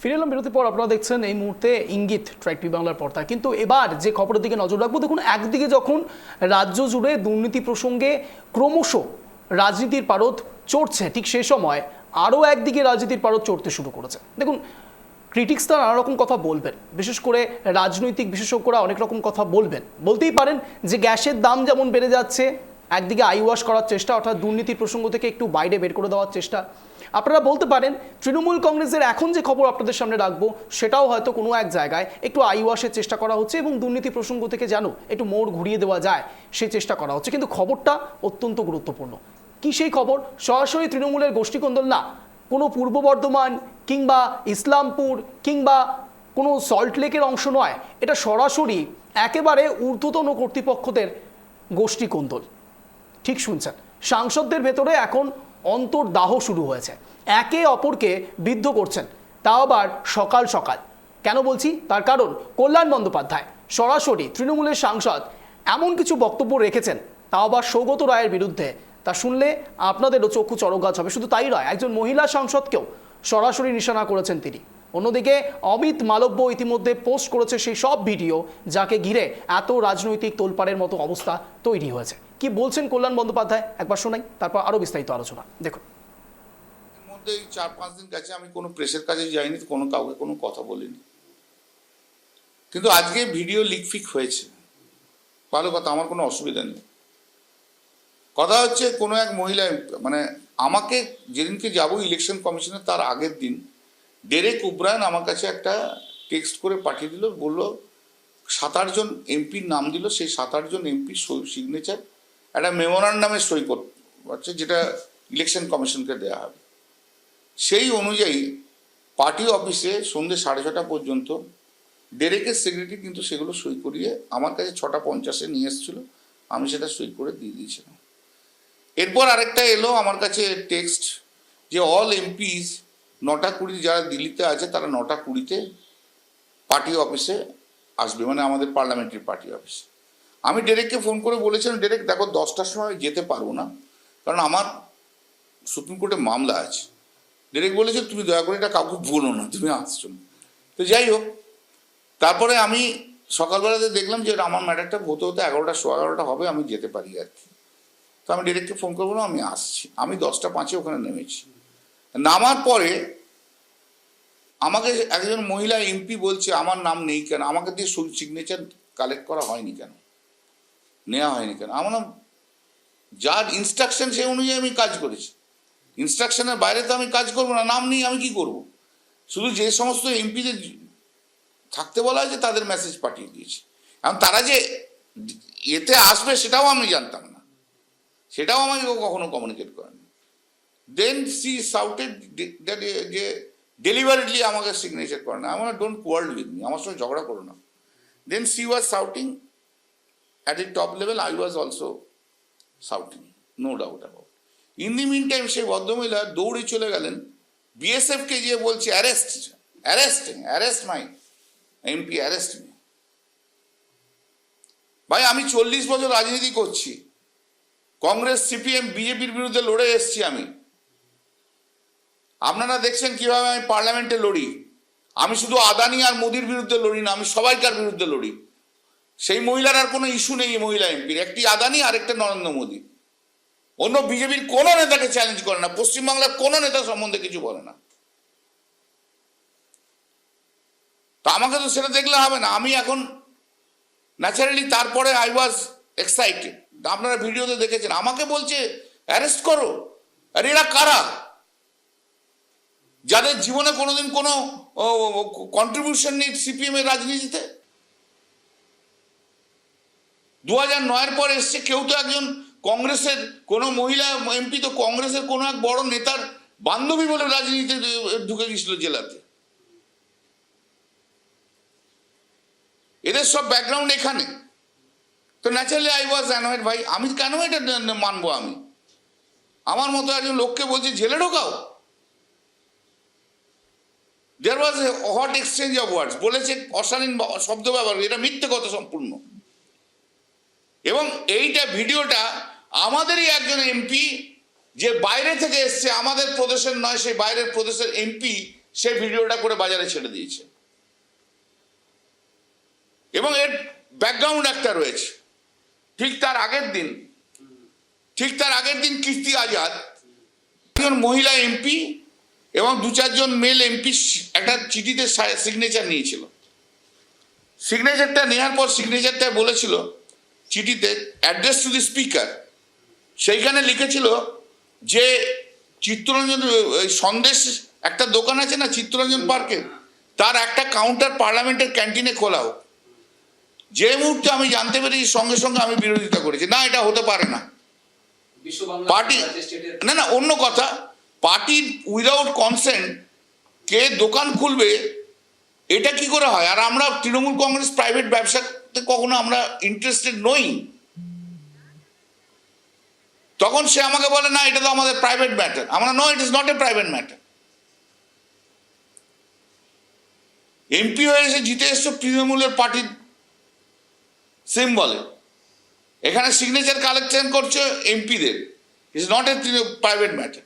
ফিরে এলাম বিরতির পর। আপনারা দেখছেন এই মুহূর্তে ইঙ্গিত ট্রাইব টি বাংলার পর্দা। কিন্তু এবার যে খবরের দিকে নজর রাখব, দেখুন, একদিকে যখন রাজ্য জুড়ে দুর্নীতি প্রসঙ্গে ক্রমশ রাজনীতির পারদ চড়ছে, ঠিক সেই সময় আরও একদিকে রাজনীতির পারদ চড়তে শুরু করেছে। দেখুন ক্রিটিক্সরা নানা রকম কথা বলবেন। বিশেষ করে রাজনৈতিক বিশেষজ্ঞরা অনেক রকম কথা বলবেন। বলতেই পারেন যে গ্যাসের দাম যেমন বেড়ে যাচ্ছে একদিকে আই ওয়াশ করার চেষ্টা, অর্থাৎ দুর্নীতির প্রসঙ্গ থেকে একটু বাইরে বের করে দেওয়ার চেষ্টা। আপনারা বলতে পারেন, তৃণমূল কংগ্রেসের এখন যে খবর আপনাদের সামনে রাখব, সেটাও হয়তো কোনো এক জায়গায় একটু আই ওয়াশের চেষ্টা করা হচ্ছে এবং দুর্নীতি প্রসঙ্গ থেকে জানো একটু মোড় ঘুরিয়ে দেওয়া যায় সেই চেষ্টা করা হচ্ছে। কিন্তু খবরটা অত্যন্ত গুরুত্বপূর্ণ। কি সেই খবর? সরাসরি তৃণমূলের গোষ্ঠীকন্দল না। কোনো পূর্ব বর্ধমান কিংবা ইসলামপুর কিংবা কোনো সল্টলেকের অংশ নয়। এটা সরাসরি একেবারে ঊর্ধ্বতন কর্তৃপক্ষদের গোষ্ঠী কোন্দল ঠিক শুনছেন। সাংসদদের ভেতরে এখন অন্তর্দাহ শুরু হয়েছে। একে অপরকে বিদ্ধ করছেন। তাও আবার সকাল সকাল। কেন বলছি? তার কারণ কল্যাণ বন্দ্যোপাধ্যায়, সরাসরি তৃণমূলের সাংসদ, এমন কিছু বক্তব্য রেখেছেন, তাও আবার সৌগত রায়ের বিরুদ্ধে। তা শুনলে আপনাদেরও চক্ষু চরগাছ হবে। শুধু তাই নয়, একজন মহিলা সাংসদকেও সরাসরি নিশানা করেছেন তিনি। অন্যদিকে অমিত মালব্য ইতিমধ্যে পোস্ট করেছে সেই সব ভিডিও, যাকে ঘিরে এত রাজনৈতিক তোলপাড়ের মতো অবস্থা তৈরি হয়েছে। কি বলছেন কল্যাণ বন্দ্যোপাধ্যায়? একবার শোনাই, তারপর আরও বিস্তারিত আলোচনা। দেখুন। মধ্যে চার পাঁচ দিন গেছে, আমি কোনো প্রেসের কাছে যাইনি, কোনো কাউকে কোনো কথা বলিনি। কিন্তু আজকে ভিডিও লিক ফিক হয়েছে। ভালো কথা, আমার কোনো অসুবিধা নেই। কথা হচ্ছে, কোনো এক মহিলা মানে আমাকে যেদিনকে যাব ইলেকশন কমিশনে তার আগের দিন ডেরেক উব্রায়ন আমার কাছে একটা টেক্সট করে পাঠিয়ে দিল, বলল, সাত আটজন এমপির নাম দিল, সেই সাত আটজন এমপির সিগনেচার একটা মেমোরান্ডামে সই করছে যেটা ইলেকশন কমিশনকে দেওয়া হবে। সেই অনুযায়ী পার্টি অফিসে সন্ধ্যে সাড়ে ছটা পর্যন্ত ডেরেকের সেক্রেটারি কিন্তু সেগুলো সই করিয়ে আমার কাছে ছটা পঞ্চাশে নিয়ে এসেছিল। আমি সেটা সই করে দিয়ে দিয়েছিলাম। এরপর আরেকটা এলো আমার কাছে টেক্সট যে অল এমপিস নটা কুড়ি যারা দিল্লিতে আছে তারা নটা কুড়িতে পার্টি অফিসে আসবে। মানে আমাদের পার্লামেন্টারি পার্টি অফিসে আমি ডেরেককে ফোন করে বলেছিলাম ডেরেক দেখো, দশটার সময় যেতে পারব না। কারণ আমার সুপ্রিম কোর্টে মামলা আছে। ডেরেক বলেছে তুমি দয়া করে এটা কাউকে বলো না, তুমি আসছো না। তো যাই হোক, তারপরে আমি সকালবেলাতে দেখলাম যে আমার ম্যাটারটা হতে হতে এগারোটা, সোয়া এগারোটা হবে, আমি যেতে পারি আর কি। তো আমি ডিরেক্টকে ফোন করব না, আমি আসছি। আমি দশটা পাঁচে ওখানে নেমেছি। নামার পরে আমাকে একজন মহিলা এমপি বলছে, আমার নাম নেই কেন? আমাকে দিয়ে সিগনেচার কালেক্ট করা হয়নি কেন? নেওয়া হয়নি কেন? আমার যার ইনস্ট্রাকশন সেই অনুযায়ী আমি কাজ করেছি। ইনস্ট্রাকশনের বাইরে তো আমি কাজ করব না, নাম নেই আমি কি করব? শুধু যে সমস্ত এমপিদের থাকতে বলা হয়েছে তাদের মেসেজ পাঠিয়ে দিয়েছি। এখন তারা যে এতে আসবে সেটাও আমি জানতাম না। সেটাও আমাকে কখনো কমিউনিকেট করেনি। দেন সি সাউটেড যে ডেলিভারিলি আমাকে সিগনেচার করে না। আমার ডোন্ট কোয়ার্ড উইথ মি আমার সঙ্গে ঝগড়া করো না। Then she was shouting at a top level I was also shouting no doubt about in the mean time সেই ভদ্রমহিলা দৌড়ে চলে গেলেন। বিএসএফকে গিয়ে বলছে arrest arrest arrest my MP arrest me ভাই, আমি চল্লিশ বছর রাজনীতি করছি। কংগ্রেস সিপিএম বিজেপির বিরুদ্ধে লড়ে এসছি আমি। আপনারা দেখছেন কীভাবে আমি পার্লামেন্টে লড়ি। আমি শুধু আদানি আর মোদির বিরুদ্ধে লড়ি না, আমি সবাইকার বিরুদ্ধে লড়ি। সেই মহিলার আর কোনো ইস্যু নেই মহিলা এমপির। একটি আদানি আর একটা নরেন্দ্র মোদী। অন্য বিজেপির কোনো নেতাকে চ্যালেঞ্জ করে না, পশ্চিমবাংলার কোনো নেতা সম্বন্ধে কিছু বলে না। তা আমাকে তো সেটা দেখলে হবে না। আমি এখন ন্যাচারালি তারপরে আই ওয়াজ এক্সাইটেড আপনারা ভিডিওতে দেখেছেন। আমাকে বলছে অ্যারেস্ট করো। আর এরা কারা? যাদের জীবনে কোনোদিন কোনো কন্ট্রিবিউশন নেই সিপিএম এর রাজনীতিতে। দু হাজার নয়ের পর এসছে, কেউ তো একজন কংগ্রেসের কোনো মহিলা, এমপি তো কংগ্রেসের কোনো এক বড় নেতার বান্ধবী বলে রাজনীতিতে ঢুকে গেছিল জেলাতে। এদের সব ব্যাকগ্রাউন্ড এখানে। তো ন্যাচারালি আই ওয়াজ অ্যানয়েড ভাই, আমি কেন এটা মানবো আমি? আমার মতো একজন লোককে বলছি, জেলে ঢোকাও? There was hot exchange of words বলেছে অশালীন শব্দ ব্যবহার, এটা মিথ্যে কথা সম্পূর্ণ। এবং এইটা ভিডিওটা আমাদেরই একজন এমপি যে বাইরে থেকে এসছে, আমাদের প্রদেশের নয়, সেই বাইরের প্রদেশের এমপি সে ভিডিওটা করে বাজারে ছেড়ে দিয়েছে। এবং এর ব্যাকগ্রাউন্ড একটা রয়েছে। ঠিক তার আগের দিন, ঠিক তার আগের দিন কীর্তি আজাদ, একজন মহিলা এমপি এবং দু চারজন মেল এমপি একটা চিঠিতে সিগনেচার নিয়েছিল। সিগনেচারটা নেওয়ার পর সিগনেচারটা বলেছিল চিঠিতে অ্যাড্রেস টু দি স্পিকার সেইখানে লিখেছিল যে চিত্তরঞ্জন সন্দেশ একটা দোকান আছে না চিত্তরঞ্জন পার্কে? তার একটা কাউন্টার পার্লামেন্টের ক্যান্টিনে খোলা হোক। যে মুহূর্তে আমি জানতে পেরেছি সঙ্গে সঙ্গে আমি বিরোধিতা করেছি। না এটা হতে পারে না। পার্টি না না অন্য কথা। পার্টির উইদাউট কনসেন্ট কে দোকান খুলবে এটা কি করে হয়? আর আমরা তৃণমূল কংগ্রেস প্রাইভেট ব্যবসাতে কখনো আমরা ইন্টারেস্টেড নই। তখন সে আমাকে বলে, না, এটা তো আমাদের প্রাইভেট ম্যাটার আমরা no it is not a private matter MP হয়ে এসে জিতে এসছো, তৃণমূলের পার্টির সিম্বলে এখানে সিগনেচার কালেকশন করছ এমপিদের is not a private matter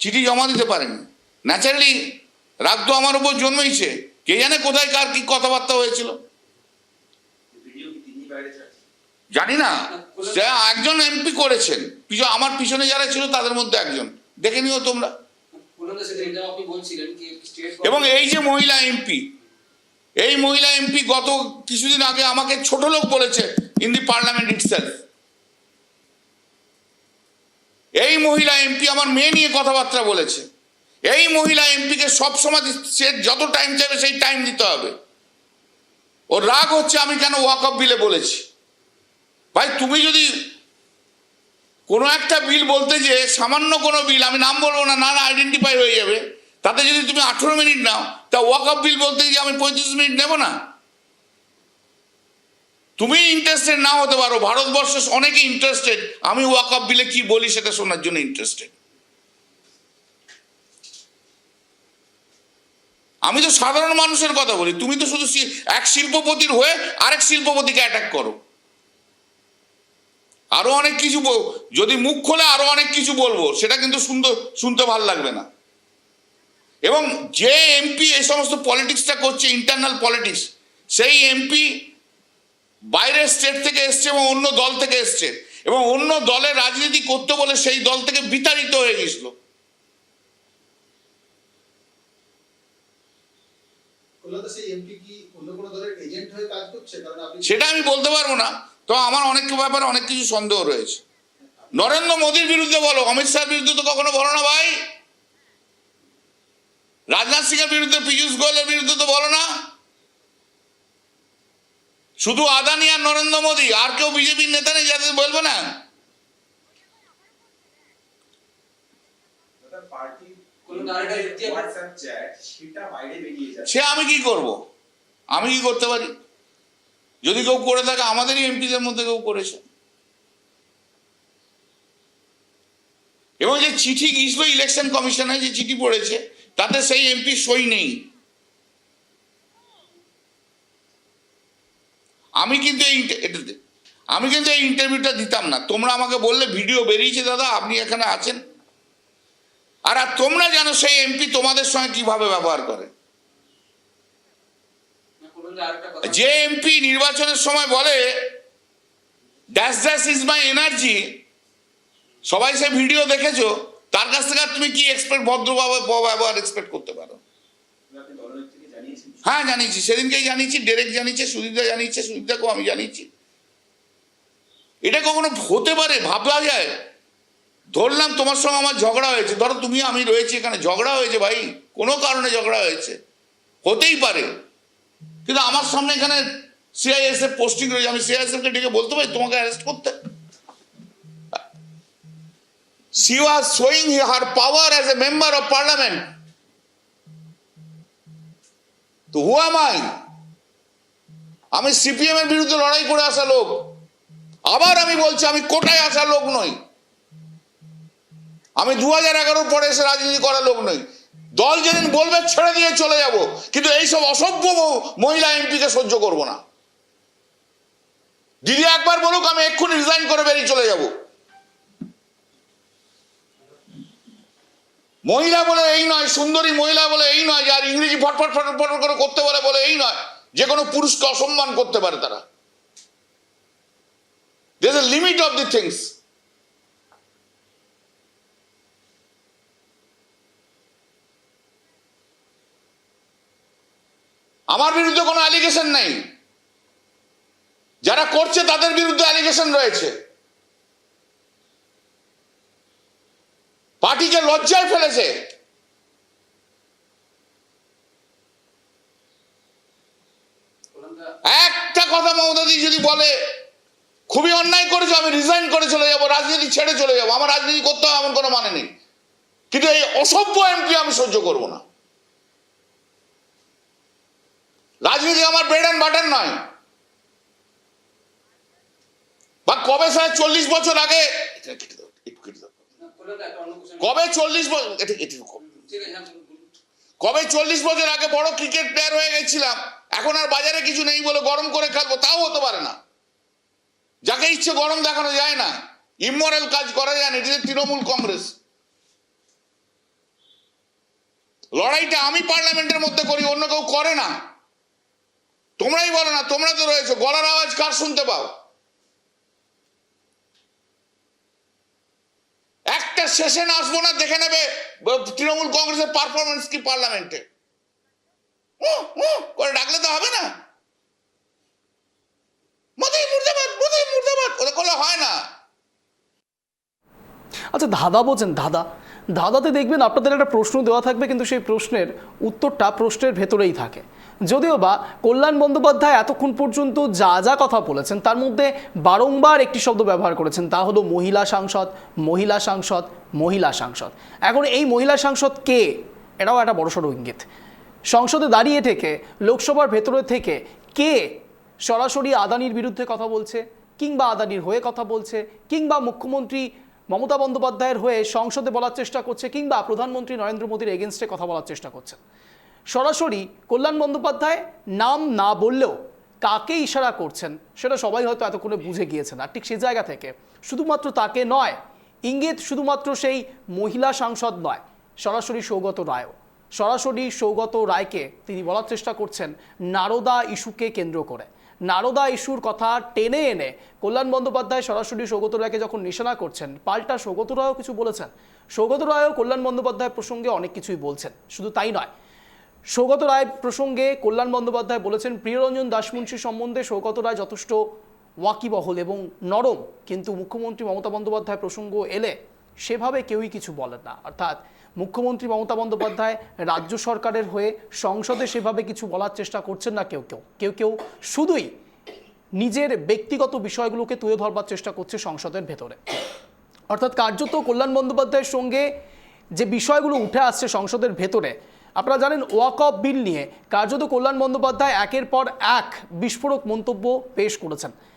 চিঠি জমা দিতে পারেনি। ন্যাচারালি রাগ তো আমার উপর জন্মেইছে। কে জানে কোথায় কার কি কথাবার্তা হয়েছিল ভিডিও কি তিনি বাইরে ছাড়ছেন জানি না একজন এমপি করেছেন। আমার পিছনে যারা ছিল তাদের মধ্যে একজন। দেখে নিও তোমরা। এবং এই যে মহিলা এমপি এই মহিলা এমপি গত কিছুদিন আগে আমাকে ছোট লোক বলেছে ইন দি পার্লামেন্ট ইটসেলফ এই মহিলা এমপি আমার মেয়ে নিয়ে কথাবার্তা বলেছে। এই মহিলা এমপিকে সবসময় সে যত টাইম চাইবে সেই টাইম দিতে হবে। ওর রাগ হচ্ছে, আমি কেন ওয়াক অফ বিলে বলেছি? ভাই, তুমি যদি কোনো একটা বিল বলতে যে সামান্য কোনো বিল আমি নাম বলব না না আইডেন্টিফাই হয়ে যাবে, তাতে যদি তুমি আঠেরো মিনিট নাও, তা ওয়াক আপ বিল বলতে যে আমি পঁয়ত্রিশ মিনিট নেব না? তুমি ইন্টারেস্টেড না হতে পারো, ভারতবর্ষ অনেকে ইন্টারেস্টেড আমি ওয়াক আপ বিলে কি বলি সেটা শোনার জন্য ইন্টারেস্টেড আমি তো সাধারণ মানুষের কথা বলি, তুমি তো শুধু এক শিল্পপতির হয়ে আরেক শিল্পপতিকে অ্যাটাক করো। আরও অনেক কিছু যদি মুখ খোলে আরও অনেক কিছু বলব, সেটা কিন্তু সুন্দর শুনতে ভালো লাগবে না। এবং যে এমপি এই সমস্ত পলিটিক্সটা করছে ইন্টারনাল পলিটিক্স সেই এমপি বাইরের স্টেট থেকে এসছে এবং অন্য দল থেকে এসছে। এবং অন্য দলের রাজনীতি করতে বলে সেই দল থেকে বিতাড়িত হয়ে গেছিল কলকাতা সেই এমপি কি অন্য কোনো দলের এজেন্ট হয়ে কাজ করছে কারণ আপনি সেটা আমি বলতে পারব না। তো আমার অনেক ব্যাপারে অনেক কিছু সন্দেহ রয়েছে। নরেন্দ্র মোদীর বিরুদ্ধে বলো, অমিত শাহের বিরুদ্ধে তো কখনো বলো না ভাই। রাজনাথ সিং এর বিরুদ্ধে, পীযূষ গোয়েলের বিরুদ্ধে তো বলো না। শুধু আদানি আর নরেন্দ্র মোদী, আর কেউ বিজেপির নেতা নেই যাদের বলবে না দাদা পার্টির কোনো নারীটা যুক্তি আছে? হোয়াটসঅ্যাপ চ্যাট সেটা বাইরে বেরিয়ে যাচ্ছে সে আমি কি করব? আমি কি করতে পারি? যদি কেউ করে থাকে আমাদেরই এমপিদের মধ্যে কেউ করেছে। এবং যে চিঠি গিয়েছিল ইলেকশন কমিশনে যে চিঠি পড়েছে তাতে সেই এমপি সই নেই। আমি কিন্তু এই এটাতে আমি কিন্তু এই ইন্টারভিউটা দিতাম না। তোমরা আমাকে বললে ভিডিও বেরিয়েছে দাদা আপনি এখানে আছেন? আর আর তোমরা জানো সেই এমপি তোমাদের সঙ্গে কীভাবে ব্যবহার করে? যে এমপি নির্বাচনের সময় বলে dash dash is my energy সবাই সে ভিডিও দেখেছ? তার কাছ থেকে তুমি কি এক্সপেক্ট ভদ্রভাবে ব্যবহার এক্সপেক্ট করতে পারো? হ্যাঁ জানিয়েছি। সেদিনকেই জানিয়েছি ডেরেক জানিয়েছে সুদীপদা জানিয়েছে সুদীপদাকেও আমি জানিয়েছি। এটা কখনো হতে পারে? ভাবা যায়। ধরলাম তোমার সঙ্গে আমার ঝগড়া হয়েছে। ধরো তুমি আমি রয়েছি এখানে। ঝগড়া হয়েছে ভাই। কোনো কারণে ঝগড়া হয়েছে। হতেই পারে। কিন্তু আমার সামনে এখানে সিআইএসএফ পোস্টিং রয়েছে। আমি সিআইএসএফ কে ডেকে বলতে পারি? তোমাকে অ্যারেস্ট করতে। She was showing her power as a member of parliament. তো হু am I? আমি সিপিএম এর বিরুদ্ধে লড়াই করে আসা লোক। আবার আমি বলছি, আমি কোটায় আসা লোক নই। আমি দু হাজার এগারোর পরে এসে রাজনীতি করা লোক নই। দল যেদিন বলবে ছেড়ে দিয়ে চলে যাব। কিন্তু এইসব অসভ্য মহিলা এমপিকে সহ্য করব না। দিদি একবার বলুক, আমি এক্ষুনি রিজাইন করে বেরিয়ে চলে যাব। মহিলা বলে এই নয়, সুন্দরী মহিলা বলে এই নয়, যে আর ইংরেজি ফটফট ফটফট ফটফট করে করতে পারে বলে এই নয়, যে কোনো পুরুষকে অসম্মান করতে পারে তারা। A limit of the things আমার বিরুদ্ধে কোনো অ্যালিগেশন নেই। যারা করছে তাদের বিরুদ্ধে অ্যালিগেশন রয়েছে। পার্টিকে লজ্জায় ফেলেছে। একটা কথা মমতাদি যদি বলে, খুবই অন্যায় করেছ, আমি রিজাইন করে চলে যাব, রাজনীতি ছেড়ে চলে যাব, আমার রাজনীতি করতে হবে এমন কোনো মানে নেই। কিন্তু এই অসভ্য এমপি আমি সহ্য করব না। রাজনীতি আমার ব্রেড অ্যান্ড বাটার নয়। বা কবে স্যার চল্লিশ বছর আগে কবে চল্লিশ বছর কবে? চল্লিশ বছর আগে বড় ক্রিকেট প্লেয়ার হয়ে গেছিলাম, এখন আর বাজারে কিছু নেই বলে গরম করে খেলব তাও হতে পারে না। যাকে ইচ্ছে গরম দেখানো যায় না। ইমোরাল কাজ করা যায় না, এটা তৃণমূল কংগ্রেস। লড়াইটা আমি পার্লামেন্টের মধ্যে করি, অন্য কেউ করে না। তোমরাই বলো না, তোমরা তো রয়েছে। গলার আওয়াজ কার শুনতে পাও? একটা সেশন আসব না, দেখে নেবে তৃণমূল কংগ্রেসের পারফরমেন্স কি পার্লামেন্টে করে ডাকলে তো হবে না। মোদী মুর্দাবাদ মোদী মুর্দাবাদ। ওদের করলে হয় না। আচ্ছা ধাঁধা বোঝেন ধাঁধা ধাঁধাতে দেখবেন আপনাদের একটা প্রশ্ন দেওয়া থাকবে, কিন্তু সেই প্রশ্নের উত্তরটা প্রশ্নের ভেতরেই থাকে। যদিও বা কল্যাণ বন্দ্যোপাধ্যায় এতক্ষণ পর্যন্ত যা যা কথা বলেছেন, তার মধ্যে বারংবার একটি শব্দ ব্যবহার করেছেন, তা হলো মহিলা সাংসদ মহিলা সাংসদ মহিলা সাংসদ। এখন এই মহিলা সাংসদ কে? এটাও একটা বড়সড় ইঙ্গিত। সংসদে দাঁড়িয়ে থেকে, লোকসভার ভেতরে থেকে কে সরাসরি আদানির বিরুদ্ধে কথা বলছে, কিংবা আদানির হয়ে কথা বলছে, কিংবা মুখ্যমন্ত্রী মমতা বন্দ্যোপাধ্যায়ের হয়ে সংসদে বলার চেষ্টা করছে কিংবা প্রধানমন্ত্রী নরেন্দ্র মোদীর এগেনস্টে কথা বলার চেষ্টা করছে। সরাসরি কল্যাণ বন্দ্যোপাধ্যায় নাম না বললেও কাকে ইশারা করছেন সেটা সবাই হয়তো এতক্ষণে বুঝে গিয়েছেন। আর ঠিক সেই জায়গা থেকে শুধুমাত্র তাকে নয়, ইঙ্গিত শুধুমাত্র সেই মহিলা সাংসদ নয়, সরাসরি সৌগত রায়ও। সরাসরি সৌগত রায়কে তিনি বলার চেষ্টা করছেন, নারদা ইস্যুকে কেন্দ্র করে। নারদা ইস্যুর কথা টেনে এনে কল্যাণ বন্দ্যোপাধ্যায় সরাসরি সৌগত রায়কে যখন নিশানা করছেন, পাল্টা সৌগত রায়ও কিছু বলেছেন। সৌগত রায়ও কল্যাণ বন্দ্যোপাধ্যায় প্রসঙ্গে অনেক কিছুই বলছেন, শুধু তাই নয়। সৌগত রায় প্রসঙ্গে কল্যাণ বন্দ্যোপাধ্যায় বলেছেন, প্রিয়রঞ্জন দাসমুন্সী সম্বন্ধে সৌগত রায় যথেষ্ট ওয়াকিবহল এবং নরম, কিন্তু মুখ্যমন্ত্রী মমতা বন্দ্যোপাধ্যায় প্রসঙ্গ এলে সেভাবে কেউই কিছু বলেন না। অর্থাৎ মুখ্যমন্ত্রী মমতা বন্দ্যোপাধ্যায় রাজ্য সরকারের হয়ে সংসদে সেভাবে কিছু বলার চেষ্টা করছেন না কেউ কেউ। কেউ কেউ শুধুই নিজের ব্যক্তিগত বিষয়গুলোকে তুলে ধরবার চেষ্টা করছে সংসদের ভেতরে। অর্থাৎ কার্যত কল্যাণ বন্দ্যোপাধ্যায়ের সঙ্গে যে বিষয়গুলো উঠে আসছে সংসদের ভেতরে, আপনারা জানেন ওয়াক অফ বিল নিয়ে কার্যত কল্যাণ বন্দ্যোপাধ্যায় একের পর এক বিস্ফোরক মন্তব্য পেশ করেছেন।